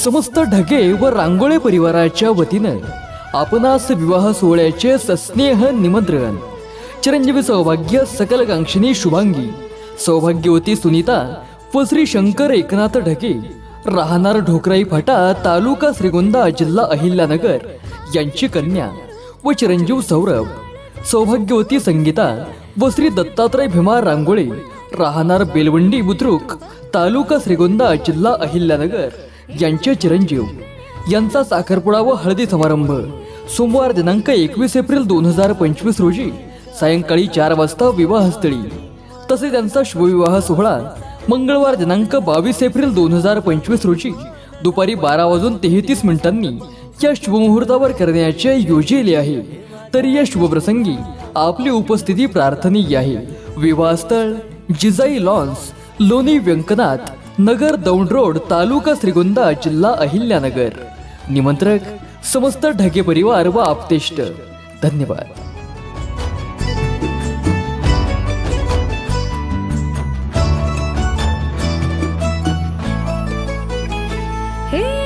समस्त ढगे व रांगोळे परिवाराच्या वतीनं आपणास विवाह सोहळ्याचे सस्नेह निमंत्रण. चिरंजीवी सौभाग्य सकल कांक्षिणी शुभांगी. सौभाग्यवती सुनीता व श्री शंकर एकनाथ ढगे. राहणार ढोकराई फाटा तालुका श्रीगोंदा जिल्हा अहिल्यानगर यांची कन्या व चिरंजीव सौरभ. सौभाग्यवती संगीता व श्री दत्तात्रय भीमा रांगोळे. राहणार बेलवंडी बुद्रुक तालुका श्रीगोंदा जिल्हा अहिल्यानगर. यांचे चिरंजीव. यांचा साखरपुडा व हळदी समारंभ सोमवार दिनांक एकवीस एप्रिल दोन हजार पंचवीस रोजी सायंकाळी चार वाजता विवाहस्थळी. तसेच त्यांचा शुभविवाह सोहळा मंगळवार दिनांक बावीस एप्रिल दोन हजार पंचवीस रोजी दुपारी बारा वाजून तेहतीस मिनिटांनी या शुभमुहूर्तावर करण्याचे योजिले आहे. तर या शुभप्रसंगी आपली उपस्थिती प्रार्थनीय आहे. विवाहस्थळ जिजाई लॉन्स लोणी व्यंकनाथ नगर दौंड रोड तालुका श्रीगोंदा जिल्हा अहिल्यानगर निमंत्रक समस्त ढगे परिवार व आपतेष्ट धन्यवाद Hey!